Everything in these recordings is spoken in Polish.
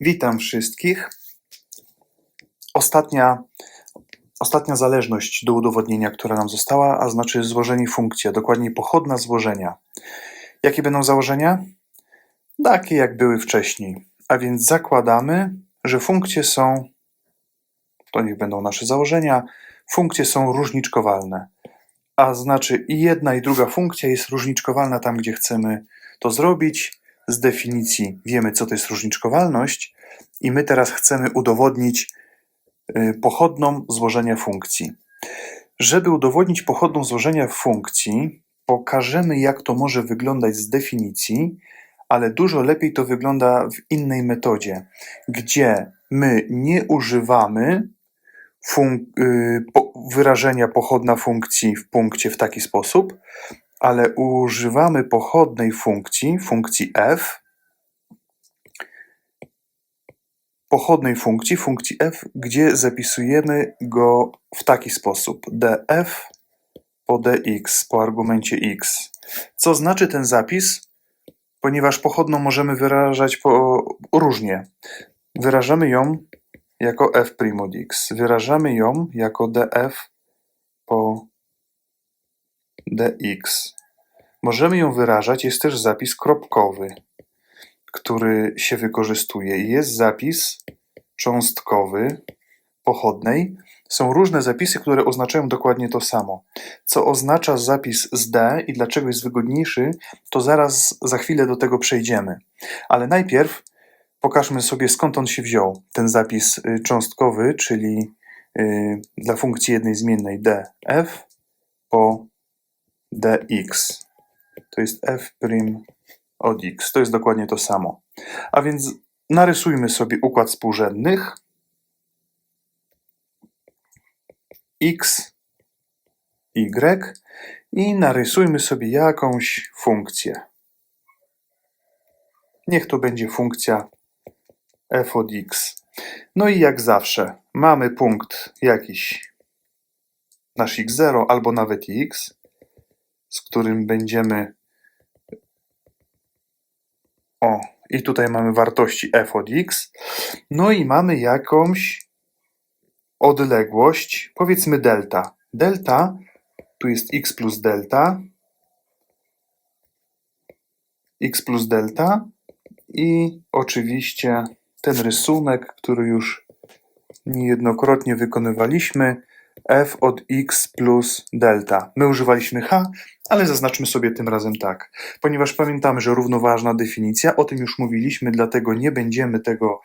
Witam wszystkich. Ostatnia, ostatnia zależność do udowodnienia, która nam została, a znaczy złożenie funkcji, a dokładniej pochodna złożenia. Jakie będą założenia? Takie, jak były wcześniej. A więc zakładamy, że funkcje są, to niech będą nasze założenia, funkcje są różniczkowalne. A znaczy i jedna i druga funkcja jest różniczkowalna tam, gdzie chcemy to zrobić. Z definicji wiemy, co to jest różniczkowalność, i my teraz chcemy udowodnić y, pochodną złożenia funkcji. Żeby udowodnić pochodną złożenia funkcji, pokażemy, jak to może wyglądać z definicji, ale dużo lepiej to wygląda w innej metodzie, gdzie my nie używamy fun- y, wyrażenia pochodna funkcji w punkcie w taki sposób, ale używamy pochodnej funkcji, funkcji f, pochodnej funkcji, funkcji f, gdzie zapisujemy go w taki sposób: df po dx, po argumencie x. Co znaczy ten zapis? Ponieważ pochodną możemy wyrażać po, różnie. Wyrażamy ją jako f' od x. Wyrażamy ją jako df po dx. Możemy ją wyrażać, jest też zapis kropkowy, który się wykorzystuje. I Jest zapis cząstkowy pochodnej. Są różne zapisy, które oznaczają dokładnie to samo. Co oznacza zapis z D i dlaczego jest wygodniejszy, to zaraz za chwilę do tego przejdziemy. Ale najpierw pokażmy sobie skąd on się wziął. Ten zapis y, cząstkowy, czyli y, dla funkcji jednej zmiennej df po dx. To jest f' od x. To jest dokładnie to samo. A więc narysujmy sobie układ współrzędnych. x, y i narysujmy sobie jakąś funkcję. Niech to będzie funkcja f od x. No i jak zawsze mamy punkt jakiś, nasz x0 albo nawet x, z którym będziemy o, i tutaj mamy wartości f od x. No i mamy jakąś odległość, powiedzmy delta. Delta, tu jest x plus delta, x plus delta i oczywiście ten rysunek, który już niejednokrotnie wykonywaliśmy, f od x plus delta. My używaliśmy h, ale zaznaczmy sobie tym razem tak, ponieważ pamiętamy, że równoważna definicja, o tym już mówiliśmy, dlatego nie będziemy tego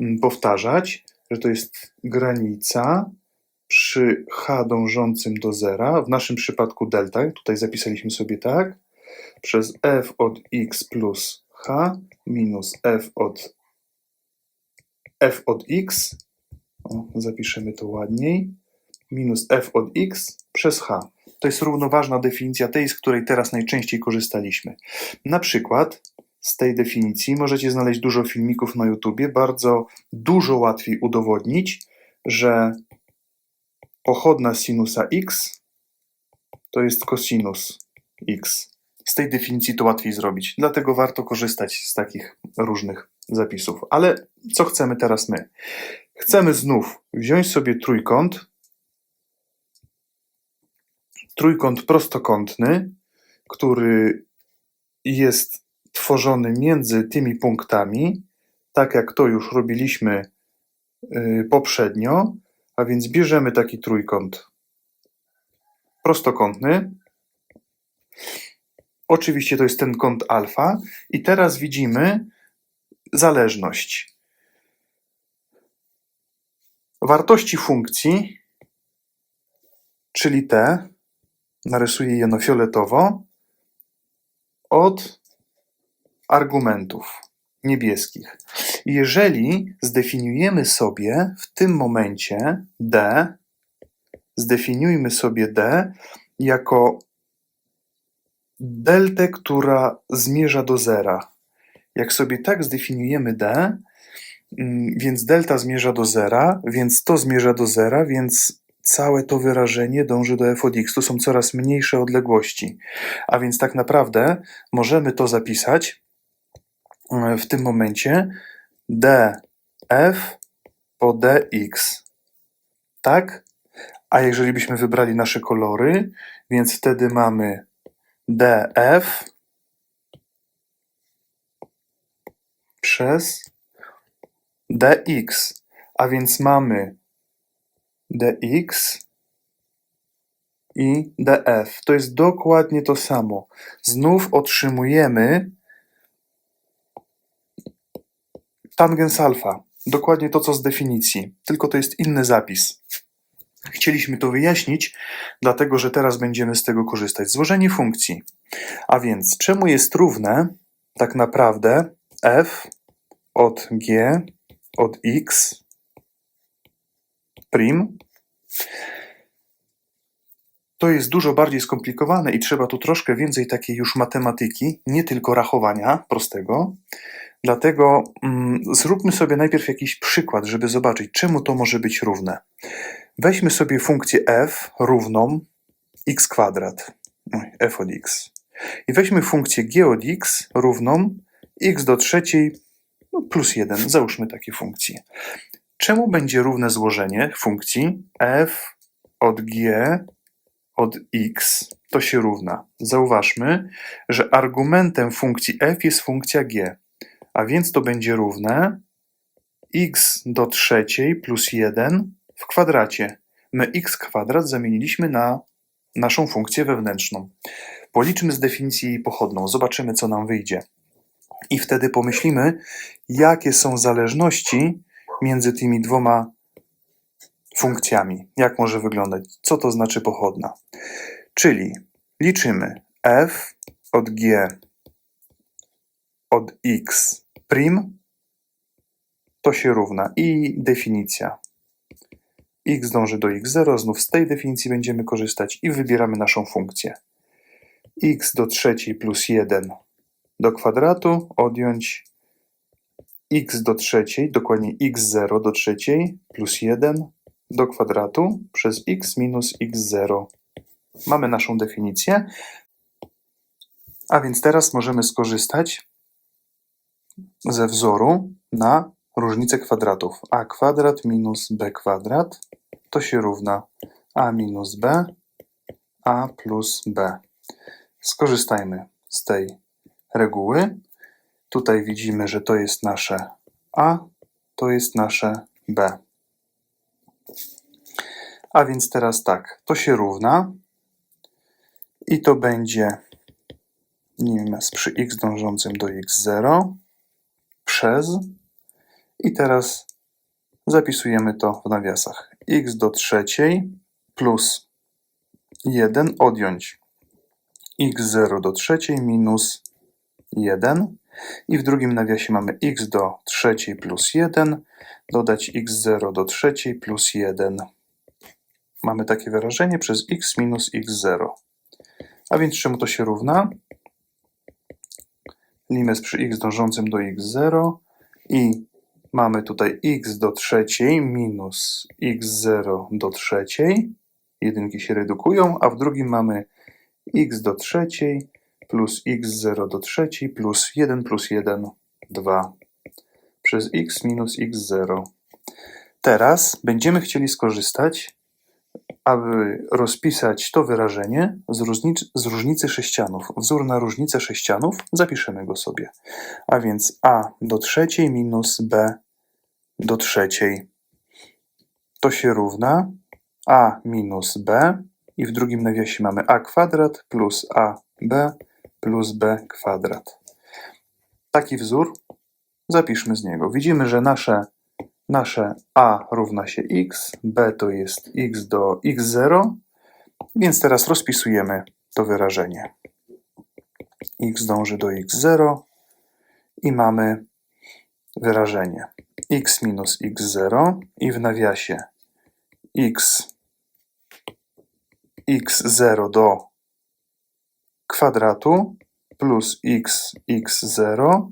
mm, powtarzać, że to jest granica przy h dążącym do zera, w naszym przypadku delta, tutaj zapisaliśmy sobie tak, przez f od x plus h minus f od f od x, o, zapiszemy to ładniej, minus f od x przez h. To jest równoważna definicja tej, z której teraz najczęściej korzystaliśmy. Na przykład z tej definicji możecie znaleźć dużo filmików na YouTubie. Bardzo dużo łatwiej udowodnić, że pochodna sinusa x to jest cosinus x. Z tej definicji to łatwiej zrobić, dlatego warto korzystać z takich różnych zapisów. Ale co chcemy teraz my? Chcemy znów wziąć sobie trójkąt, trójkąt prostokątny, który jest tworzony między tymi punktami, tak jak to już robiliśmy y, poprzednio, a więc bierzemy taki trójkąt prostokątny. Oczywiście to jest ten kąt alfa i teraz widzimy zależność. Wartości funkcji, czyli te, narysuję je na fioletowo, od argumentów niebieskich. Jeżeli zdefiniujemy sobie w tym momencie d, zdefiniujmy sobie d jako deltę, która zmierza do zera. Jak sobie tak zdefiniujemy d, mm, więc delta zmierza do zera, więc to zmierza do zera, więc całe to wyrażenie dąży do f od x. Tu są coraz mniejsze odległości. A więc tak naprawdę możemy to zapisać e, w tym momencie d f po dx. Tak? A jeżeli byśmy wybrali nasze kolory, więc wtedy mamy df przez dx. A więc mamy dx i df. To jest dokładnie to samo. Znów otrzymujemy tangens alfa. Dokładnie to, co z definicji, tylko to jest inny zapis. Chcieliśmy to wyjaśnić, dlatego że teraz będziemy z tego korzystać. Złożenie funkcji. A więc czemu jest równe tak naprawdę f od g od x prim to jest dużo bardziej skomplikowane i trzeba tu troszkę więcej takiej już matematyki, nie tylko rachowania prostego. Dlatego mm, zróbmy sobie najpierw jakiś przykład, żeby zobaczyć, czemu to może być równe. Weźmy sobie funkcję f równą x kwadrat, f od x. I weźmy funkcję g od x równą x do trzeciej no, plus 1. Załóżmy takie funkcje. Czemu będzie równe złożenie funkcji f od g od x to się równa. Zauważmy, że argumentem funkcji f jest funkcja g, a więc to będzie równe x do trzeciej plus 1 w kwadracie. My x kwadrat zamieniliśmy na naszą funkcję wewnętrzną. Policzmy z definicji jej pochodną, zobaczymy co nam wyjdzie. I wtedy pomyślimy, jakie są zależności między tymi dwoma funkcjami. Jak może wyglądać? Co to znaczy pochodna? Czyli liczymy f od g od x prim to się równa i definicja. x dąży do x0, znów z tej definicji będziemy korzystać i wybieramy naszą funkcję. x do trzeciej plus 1 do kwadratu odjąć x do trzeciej, dokładnie x0 do trzeciej plus 1 do kwadratu przez x minus x0. Mamy naszą definicję. A więc teraz możemy skorzystać ze wzoru na różnicę kwadratów. a kwadrat minus b kwadrat to się równa a minus b, a plus b. Skorzystajmy z tej reguły. Tutaj widzimy, że to jest nasze a, to jest nasze b. A więc teraz tak, to się równa i to będzie wiem, przy x dążącym do x0 przez i teraz zapisujemy to w nawiasach. X do trzeciej plus 1 odjąć. X0 do trzeciej minus 1 i w drugim nawiasie mamy x do trzeciej plus 1 dodać x0 do trzeciej plus 1 mamy takie wyrażenie przez x minus x0. A więc czemu to się równa? Limes przy x dążącym do x0 i mamy tutaj x do trzeciej minus x0 do trzeciej. Jedynki się redukują, a w drugim mamy x do trzeciej plus x0 do trzeciej plus 1 plus 1, 2 przez x minus x0. Teraz będziemy chcieli skorzystać aby rozpisać to wyrażenie z, różnic, z różnicy sześcianów. Wzór na różnicę sześcianów zapiszemy go sobie. A więc a do trzeciej minus b do trzeciej. To się równa a minus b i w drugim nawiasie mamy a kwadrat plus ab plus b kwadrat. Taki wzór zapiszmy z niego. Widzimy, że nasze Nasze a równa się x, b to jest x do x0, więc teraz rozpisujemy to wyrażenie. x dąży do x0 i mamy wyrażenie x minus x0 i w nawiasie x x0 do kwadratu plus x x0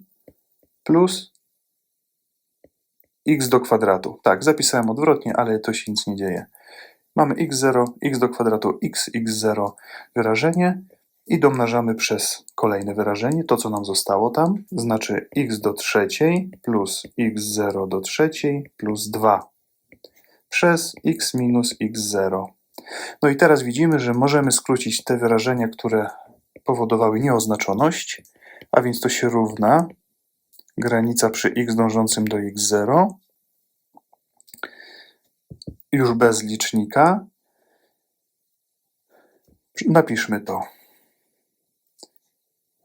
plus x do kwadratu. Tak, zapisałem odwrotnie, ale to się nic nie dzieje. Mamy x0, x do kwadratu, x, x0 wyrażenie i domnażamy przez kolejne wyrażenie, to co nam zostało tam, znaczy x do trzeciej plus x0 do trzeciej plus 2 przez x minus x0. No i teraz widzimy, że możemy skrócić te wyrażenia, które powodowały nieoznaczoność, a więc to się równa granica przy x dążącym do x0 już bez licznika. Napiszmy to.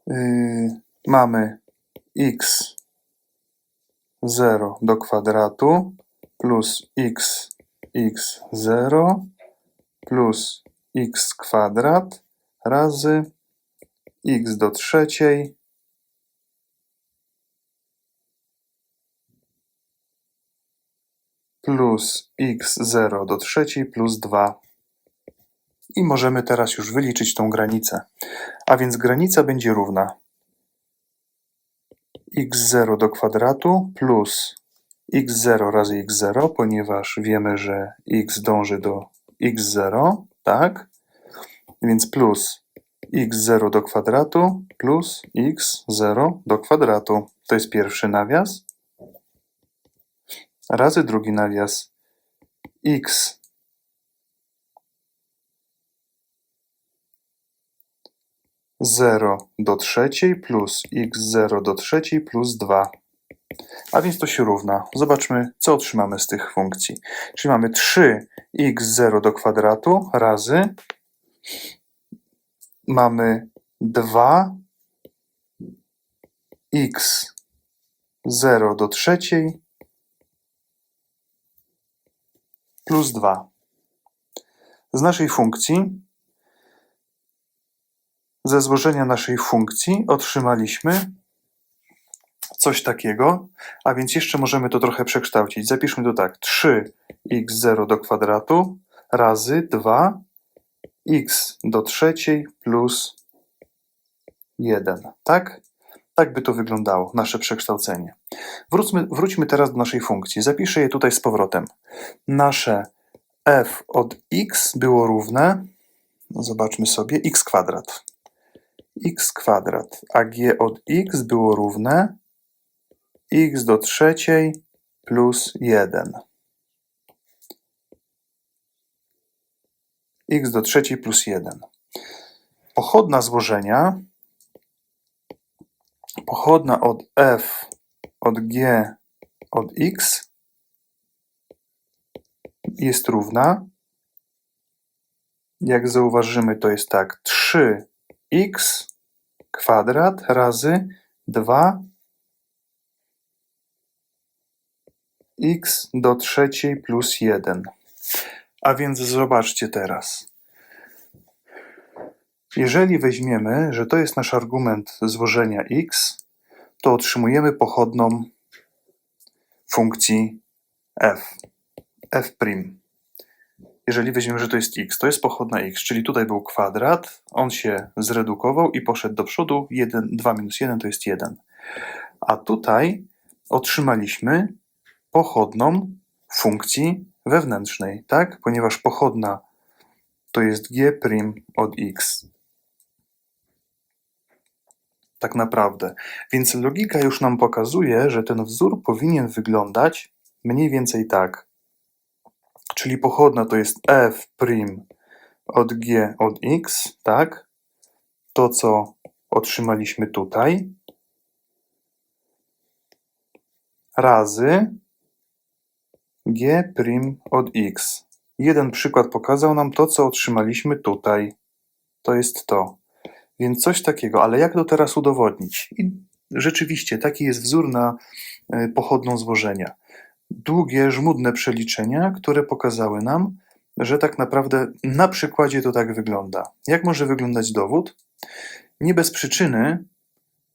Yy, mamy x 0 do kwadratu plus x x 0 plus x kwadrat razy x do trzeciej plus x0 do trzeciej plus 2. I możemy teraz już wyliczyć tą granicę. A więc granica będzie równa x0 do kwadratu plus x0 razy x0, ponieważ wiemy, że x dąży do x0, tak? Więc plus x0 do kwadratu plus x0 do kwadratu. To jest pierwszy nawias. Razy drugi nawias x zero do trzeciej plus x0 do trzeciej plus 2. A więc to się równa. Zobaczmy, co otrzymamy z tych funkcji. Czyli mamy 3x0 do kwadratu razy mamy 2x0 do trzeciej plus 2. Z naszej funkcji, ze złożenia naszej funkcji otrzymaliśmy coś takiego, a więc jeszcze możemy to trochę przekształcić. Zapiszmy to tak, 3x0 do kwadratu razy 2x do trzeciej plus 1, tak? Tak by to wyglądało, nasze przekształcenie. Wróćmy, wróćmy teraz do naszej funkcji. Zapiszę je tutaj z powrotem. Nasze f od x było równe, no zobaczmy sobie, x kwadrat. x kwadrat, a g od x było równe x do trzeciej plus 1. x do trzeciej plus 1. Pochodna złożenia, pochodna od f od g od x jest równa, jak zauważymy, to jest tak 3x kwadrat razy 2 x do trzeciej plus 1. A więc zobaczcie teraz. Jeżeli weźmiemy, że to jest nasz argument złożenia x, to otrzymujemy pochodną funkcji f. f'. Jeżeli weźmiemy, że to jest x, to jest pochodna x, czyli tutaj był kwadrat, on się zredukował i poszedł do przodu, 1, 2 minus 1 to jest 1. A tutaj otrzymaliśmy pochodną funkcji wewnętrznej, tak? Ponieważ pochodna to jest g' od x. Tak naprawdę. Więc logika już nam pokazuje, że ten wzór powinien wyglądać mniej więcej tak. Czyli pochodna to jest f' od g od x, tak? To, co otrzymaliśmy tutaj, razy g' od x. Jeden przykład pokazał nam to, co otrzymaliśmy tutaj. To jest to. Więc coś takiego, ale jak to teraz udowodnić? I rzeczywiście, taki jest wzór na e, pochodną złożenia. Długie, żmudne przeliczenia, które pokazały nam, że tak naprawdę na przykładzie to tak wygląda. Jak może wyglądać dowód? Nie bez przyczyny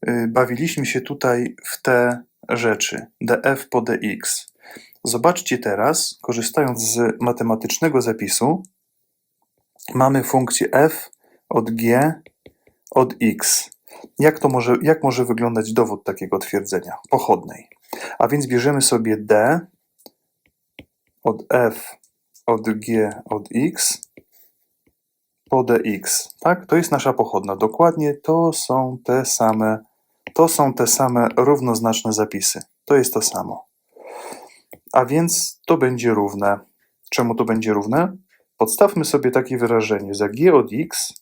y, bawiliśmy się tutaj w te rzeczy df po dx. Zobaczcie teraz, korzystając z matematycznego zapisu, mamy funkcję f od g od x. Jak, to może, jak może wyglądać dowód takiego twierdzenia? Pochodnej. A więc bierzemy sobie d od f od g od x po dx. Tak? To jest nasza pochodna. Dokładnie to są te same, to są te same równoznaczne zapisy. To jest to samo. A więc to będzie równe. Czemu to będzie równe? Podstawmy sobie takie wyrażenie. Za g od x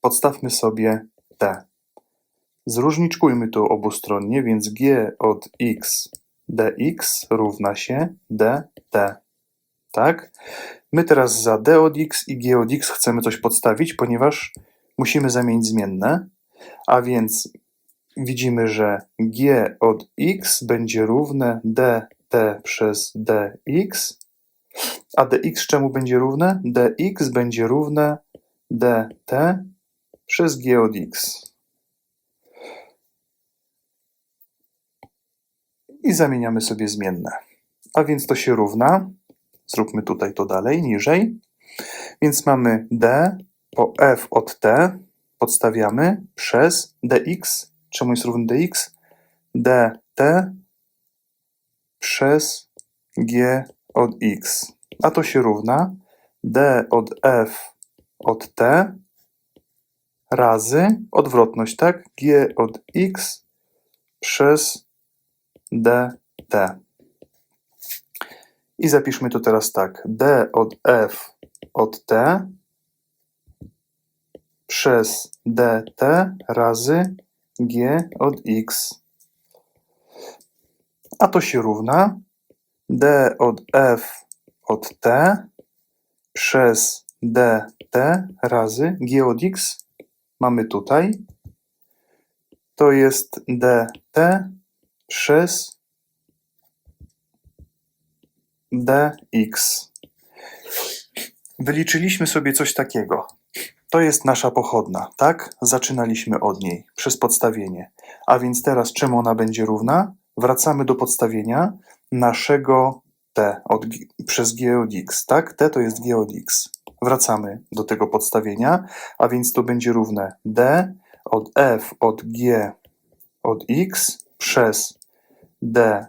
podstawmy sobie t. Zróżniczkujmy to obustronnie, więc g od x dx równa się dt. Tak? My teraz za d od x i g od x chcemy coś podstawić, ponieważ musimy zamienić zmienne, a więc widzimy, że g od x będzie równe dt przez dx, a dx czemu będzie równe? dx będzie równe dt przez g od x. I zamieniamy sobie zmienne. A więc to się równa. Zróbmy tutaj to dalej, niżej. Więc mamy d po f od t podstawiamy przez dx. Czemu jest równy dx? dt przez g od x. A to się równa d od f od t razy odwrotność, tak? g od x przez dt. I zapiszmy to teraz tak. d od f od t przez dt razy g od x. A to się równa d od f od t przez dt razy g od x mamy tutaj. To jest dt przez dx. Wyliczyliśmy sobie coś takiego. To jest nasza pochodna, tak? Zaczynaliśmy od niej przez podstawienie. A więc teraz czemu ona będzie równa? Wracamy do podstawienia naszego t od, przez g od x, tak? t to jest g od x. Wracamy do tego podstawienia, a więc to będzie równe d od f od g od x przez d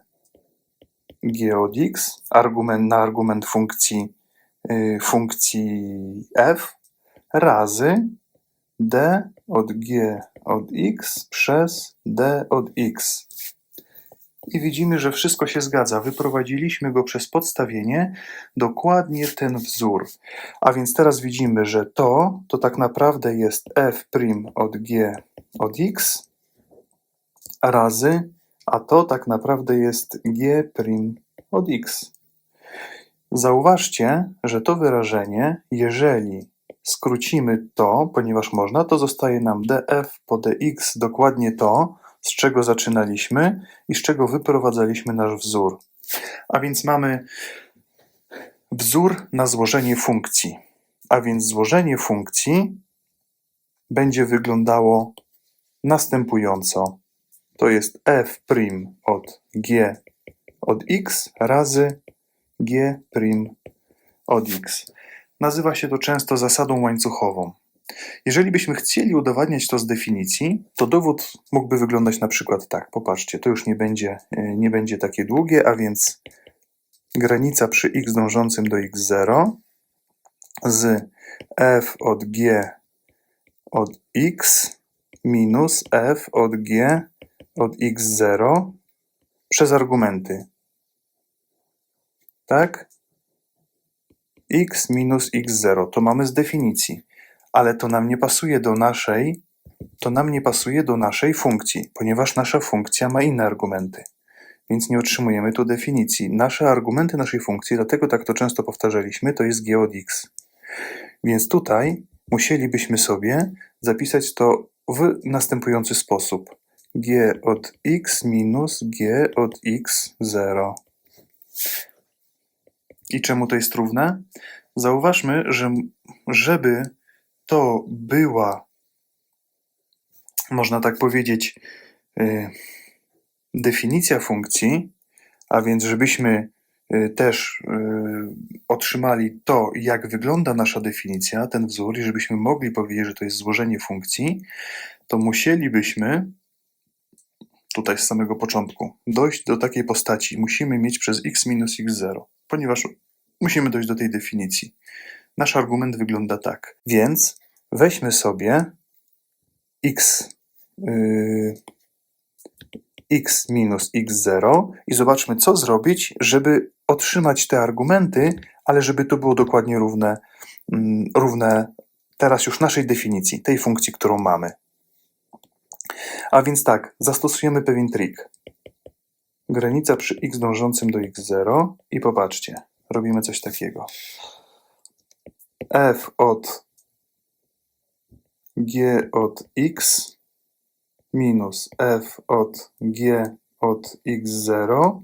g od x, argument na argument funkcji, y, funkcji f razy d od g od x przez d od x. I widzimy, że wszystko się zgadza. Wyprowadziliśmy go przez podstawienie dokładnie ten wzór. A więc teraz widzimy, że to, to tak naprawdę jest f' od g od x razy, a to tak naprawdę jest g' od x. Zauważcie, że to wyrażenie, jeżeli skrócimy to, ponieważ można, to zostaje nam df po dx dokładnie to, z czego zaczynaliśmy i z czego wyprowadzaliśmy nasz wzór. A więc mamy wzór na złożenie funkcji. A więc złożenie funkcji będzie wyglądało następująco. To jest f' od g od x razy g' od x. Nazywa się to często zasadą łańcuchową. Jeżeli byśmy chcieli udowadniać to z definicji, to dowód mógłby wyglądać na przykład tak. Popatrzcie, to już nie będzie, y, nie będzie takie długie, a więc granica przy x dążącym do x0 z f od g od x minus f od g od x0 przez argumenty. Tak? X minus x0 to mamy z definicji, ale to nam nie pasuje do naszej, to nam nie pasuje do naszej funkcji, ponieważ nasza funkcja ma inne argumenty. Więc nie otrzymujemy tu definicji. Nasze argumenty naszej funkcji, dlatego tak to często powtarzaliśmy, to jest g od x. Więc tutaj musielibyśmy sobie zapisać to w następujący sposób. g od x minus g od x0. I czemu to jest równe? Zauważmy, że żeby to była, można tak powiedzieć, y, definicja funkcji, a więc żebyśmy y, też y, otrzymali to, jak wygląda nasza definicja, ten wzór, i żebyśmy mogli powiedzieć, że to jest złożenie funkcji, to musielibyśmy tutaj z samego początku dojść do takiej postaci. Musimy mieć przez x minus x0, ponieważ musimy dojść do tej definicji. nasz argument wygląda tak. Więc weźmy sobie x, yy, x minus x0 i zobaczmy, co zrobić, żeby otrzymać te argumenty, ale żeby to było dokładnie równe, mm, równe teraz już naszej definicji, tej funkcji, którą mamy. A więc tak, zastosujemy pewien trik. Granica przy x dążącym do x0 i popatrzcie, robimy coś takiego. f od g od x minus f od g od x0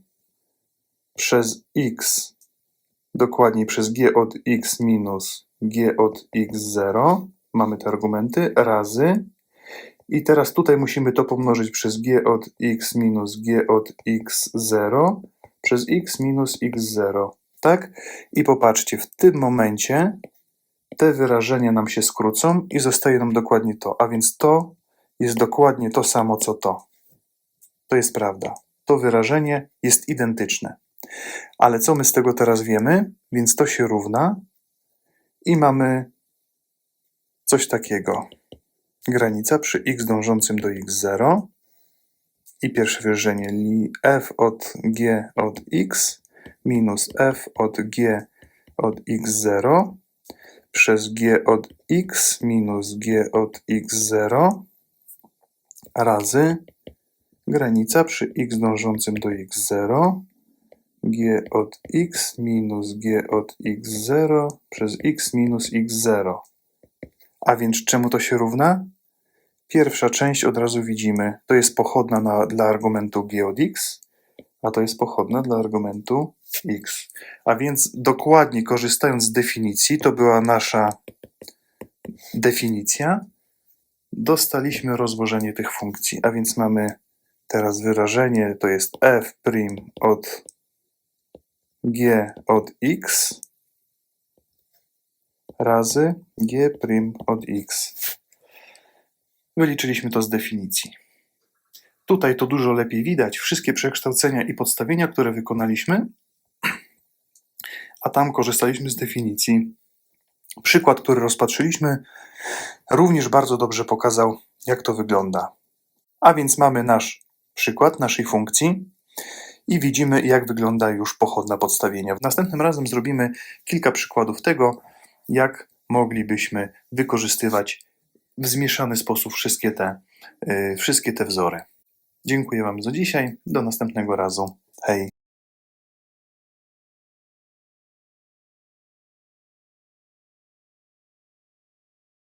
przez x, dokładniej przez g od x minus g od x0, mamy te argumenty, razy i teraz tutaj musimy to pomnożyć przez g od x minus g od x0 przez x minus x0, tak? I popatrzcie, w tym momencie te wyrażenia nam się skrócą i zostaje nam dokładnie to, a więc to jest dokładnie to samo co to. To jest prawda. To wyrażenie jest identyczne. Ale co my z tego teraz wiemy? Więc to się równa i mamy coś takiego. Granica przy x dążącym do x0 i pierwsze wyrażenie f od g od x minus f od g od x0 przez g od x minus g od x0 razy granica przy x dążącym do x0 g od x minus g od x0 przez x minus x0. A więc czemu to się równa? Pierwsza część od razu widzimy, to jest pochodna na, dla argumentu g od x, a to jest pochodna dla argumentu x. A więc dokładnie korzystając z definicji, to była nasza definicja, dostaliśmy rozłożenie tych funkcji, a więc mamy teraz wyrażenie, to jest f' od g od x razy g' od x. Wyliczyliśmy to z definicji. Tutaj to dużo lepiej widać, wszystkie przekształcenia i podstawienia, które wykonaliśmy, a tam korzystaliśmy z definicji. Przykład, który rozpatrzyliśmy, również bardzo dobrze pokazał, jak to wygląda. A więc mamy nasz przykład naszej funkcji i widzimy, jak wygląda już pochodna podstawienia. Następnym razem zrobimy kilka przykładów tego, jak moglibyśmy wykorzystywać w zmieszany sposób wszystkie te, yy, wszystkie te wzory. Dziękuję Wam za dzisiaj. Do następnego razu. Hej.